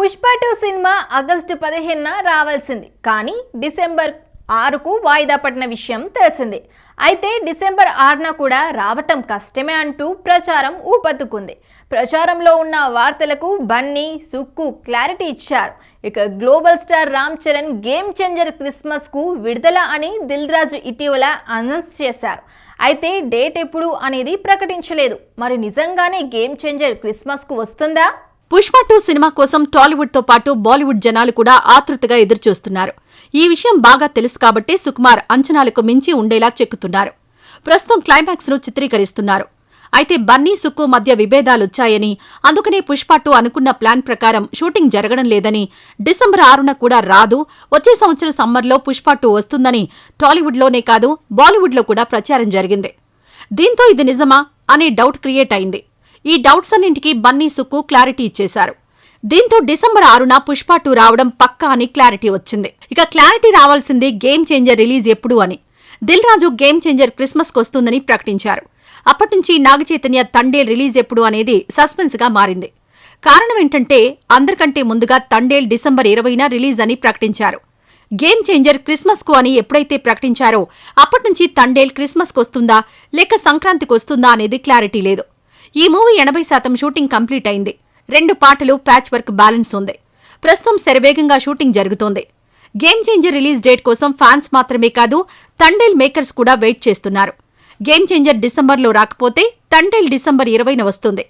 Pushpa two cinema August పదిహేనున రావాల్సింది. కానీ డిసెంబర్ ఆరుకు వాయిదా పడిన విషయం తెలిసిందే. అయితే డిసెంబర్ ఆరున కూడా రావటం కష్టమే అంటూ ప్రచారం ఊపందుకుంది. ప్రచారంలో ఉన్న వార్తలకు బన్నీ సుక్కు క్లారిటీ ఇచ్చారు. ఇక global star Ram Charan Game Changer క్రిస్మస్కు విడుదల అని దిల్ రాజు ఇటీవల అనౌన్స్ చేశారు. అయితే డేట్ ఎప్పుడు అనేది ప్రకటించలేదు. మరి నిజంగానే గేమ్ చేంజర్ క్రిస్మస్కు వస్తుందా? పుష్ప టూ సినిమా కోసం టాలీవుడ్తో పాటు బాలీవుడ్ జనాలు కూడా ఆతృతగా ఎదురుచూస్తున్నారు. ఈ విషయం బాగా తెలుసు కాబట్టి సుకుమార్ అంచనాలకు మించి ఉండేలా చెక్కుతున్నారు. ప్రస్తుతం క్లైమాక్స్ను చిత్రీకరిస్తున్నారు. అయితే బన్నీ సుక్కు మధ్య విభేదాలొచ్చాయని అందుకనే పుష్ప టూ అనుకున్న ప్లాన్ ప్రకారం షూటింగ్ జరగడం లేదని డిసెంబర్ ఆరున కూడా రాదు. వచ్చే సంవత్సరం సమ్మర్లో పుష్ప టూ వస్తుందని టాలీవుడ్లోనే కాదు బాలీవుడ్లో కూడా ప్రచారం జరిగింది. దీంతో ఇది నిజమా అనే డౌట్ క్రియేట్ అయింది. ఈ డౌట్స్ అన్నింటికి బన్నీ సుక్కు క్లారిటీ ఇచ్చేశారు. దీంతో డిసెంబర్ ఆరున పుష్ప టూ రావడం పక్కా అని క్లారిటీ వచ్చింది. ఇక క్లారిటీ రావాల్సింది గేమ్ చేంజర్ రిలీజ్ ఎప్పుడు అని. Dil Raju Game Changer Christmas వస్తుందని ప్రకటించారు. అప్పటినుంచి నాగ చైతన్య తండేల్ రిలీజ్ ఎప్పుడు అనేది సస్పెన్స్గా మారింది. కారణం ఏంటంటే అందరికంటే ముందుగా తండేల్ డిసెంబర్ ఇరవైన రిలీజ్ అని ప్రకటించారు. గేమ్ చేంజర్ క్రిస్మస్కు అని ఎప్పుడైతే ప్రకటించారో అప్పటినుంచి తండేల్ క్రిస్మస్ వస్తుందా లేక సంక్రాంతికి వస్తుందా అనేది క్లారిటీ లేదు. ఈ మూవీ ఎనభై శాతం షూటింగ్ కంప్లీట్ అయింది. రెండు పాటలు ప్యాచ్ వర్క్ బ్యాలెన్స్ ఉంది. ప్రస్తుతం శరవేగంగా షూటింగ్ జరుగుతోంది. గేమ్ చేంజర్ రిలీజ్ డేట్ కోసం ఫ్యాన్స్ మాత్రమే కాదు తండేల్ మేకర్స్ కూడా వెయిట్ చేస్తున్నారు. గేమ్ చేంజర్ డిసెంబర్లో రాకపోతే తండేల్ డిసెంబర్ ఇరవైన వస్తుంది.